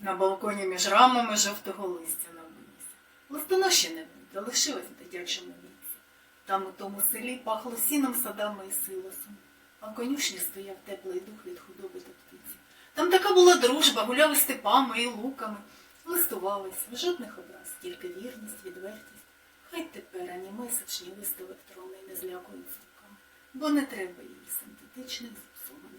На балконі між рамами жовтого листя набилися. Листоноші не буде, лишилось в дитячому віці. Там у тому селі пахло сіном, садами і силосом, а в конюшні стояв теплий дух від худоби та птиці. Там така була дружба, гуляли степами і луками, листувались, жодних образ, тільки вірність, відвертість. Хай тепер ані месячні лист електронний не злякують звуками, бо не треба їй синтетичних зіпсованих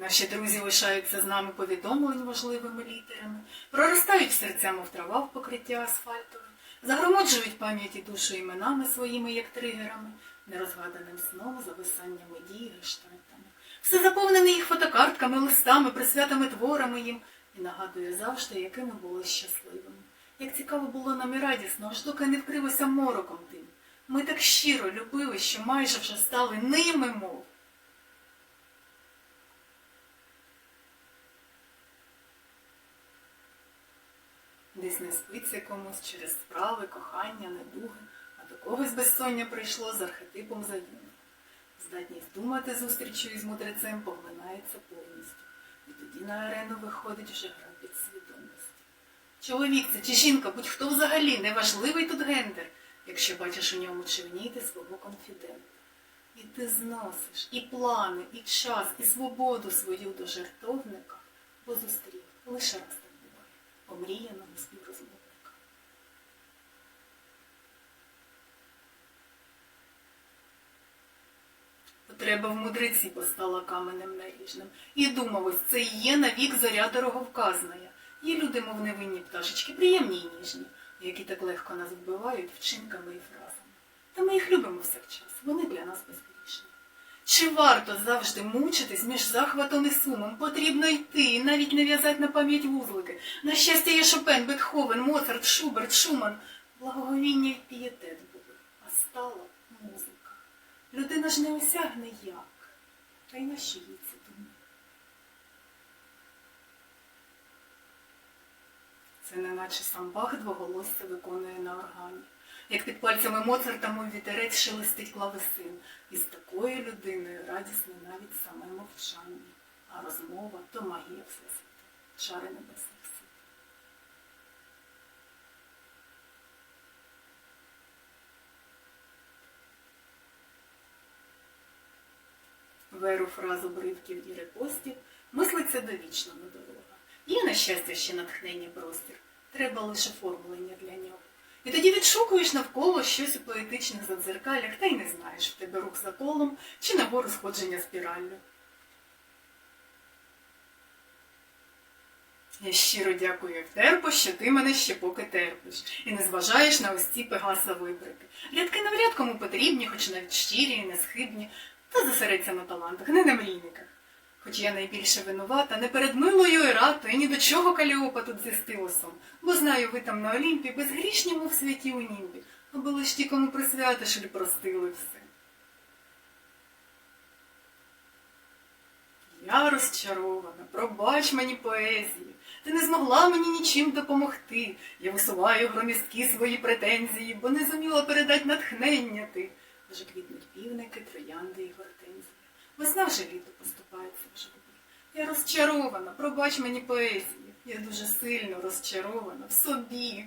Наші друзі лишаються з нами повідомлень важливими літерами, проростають серця, мов трава в покриття асфальтове, загромоджують пам'яті душу іменами своїми, як тригерами, нерозгаданим сном, зависаннями дій, гештальтами. Все заповнене їх фотокартками, листами, присвятами творами їм, і нагадує завжди, якими були щасливими. Як цікаво було нам і радісно, аж доки не вкрилося мороком тим. Ми так щиро любили, що майже вже стали ними, мов. Десь не спиться комусь через справи, кохання, недуги, а до когось безсоння прийшло з архетипом завіну. Здатність думати зустрічю із мудрецем поглинається повністю, і тоді на арену виходить вже гра підсвідомості. Чоловік це чи жінка, будь-хто взагалі, неважливий тут гендер, якщо бачиш у ньому черніти свого конфідента. І ти зносиш і плани, і час, і свободу свою до жертовника, бо зустрів лише раз Потреба в мудреці постала каменем наріжним. І думав, ось це і є навік зоря дороговказна. Є люди, мов невинні пташечки, приємні і ніжні, які так легко нас вбивають вчинками і фразами. Та ми їх любимо всякчас, вони для нас безгрішні. Чи варто завжди мучитись між захватом і сумом? Потрібно йти навіть не в'язати на пам'ять вузлики. На щастя, є Шопен, Бетховен, Моцарт, Шуберт, Шуман. Благоговіння й пієтет були, а музика. Людина ж не осягне як, та й на їй це думати? Це неначе сам Бах двоголосся виконує на органі. Як під пальцями Моцарта мов вітерець шелестить клавесин. І з такою людиною радісне навіть саме мовчання, а розмова то магія всесвіту, чари небесних Веру фразу бривків і репостів мислиться довічно на дорога. Є, на щастя, ще натхнення простір. Треба лише формулення для нього. І тоді відшукуєш навколо щось у поетичних задзеркалях, та й не знаєш, в тебе рух за колом чи нагору сходження спіраллю. Я щиро дякую Евтерпо, що ти мене ще поки терпиш, і не зважаєш на ось ці пегаса вибрики. Рядки навряд кому потрібні, хоч навіть щирі і несхибні, та зосередься на талантах, не на мрійниках. Хоч я найбільше винувата, не перед милою і ні до чого Каліопа тут зі стилосом, бо знаю, ви там на Олімпі безгрішні, мов в святі у німбі, аби лиш ті, кому присвятиш, і простили все. Я розчарована, пробач мені поезію. Ти не змогла мені нічим допомогти. Я висуваю громісткі свої претензії, бо не зуміла передати натхнення ти. Вже квітнуть півники, троянди і гортензії. Весна вже літо поступається в журбі. Я розчарована, пробач мені поезію. Я дуже сильно розчарована в собі.